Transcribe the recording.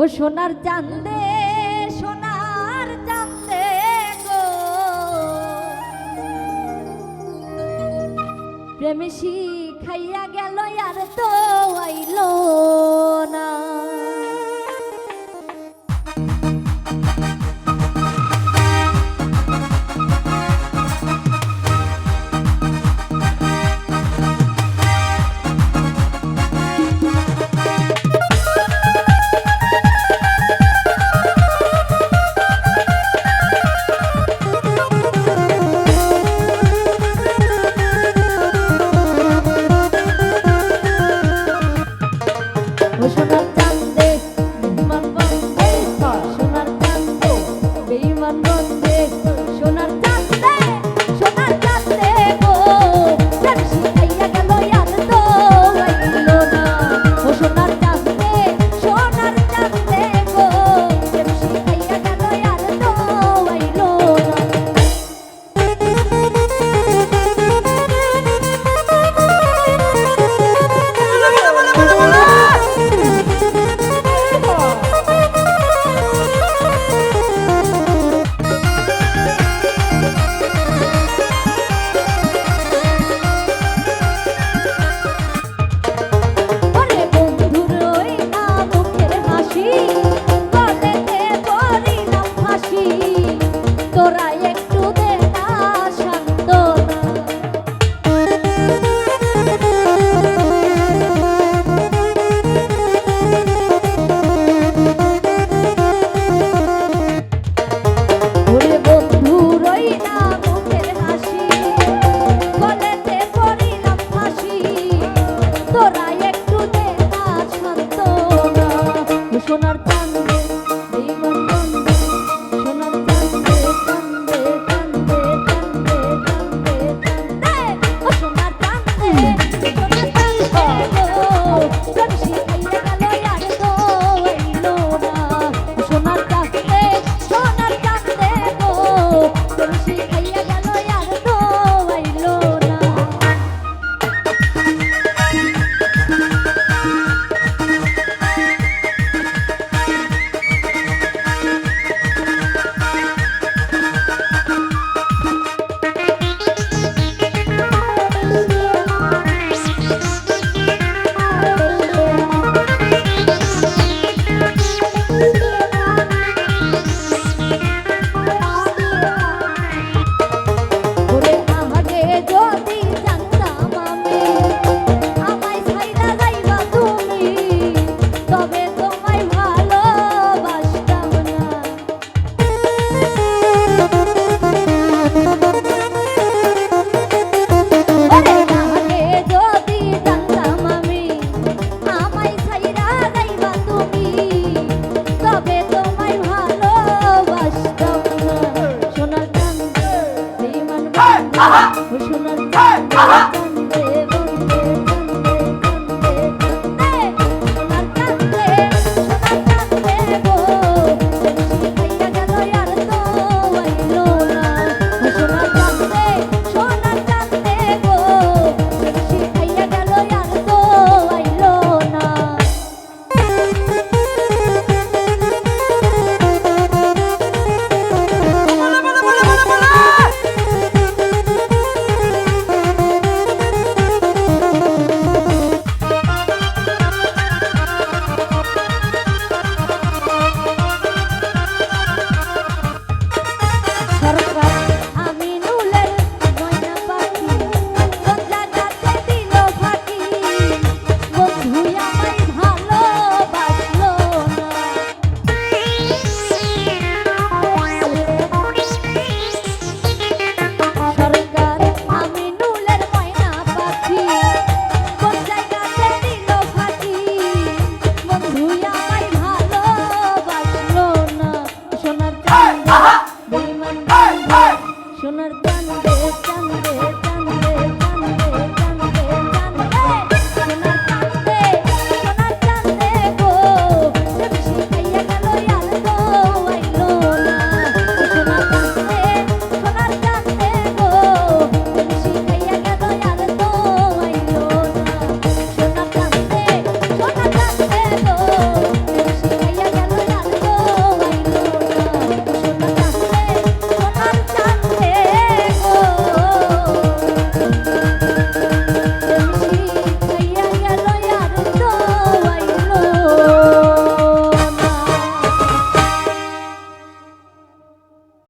ও সোনার চান্দে সোনার চান্দে গো। প্রেমেশি খাইয়া গেল আর তো আইল না। lan ronde সোনার কান্দে জীবন কান্দে সোনার কান্দে কান্দে কান্দে সোনার কান্দে তো এলো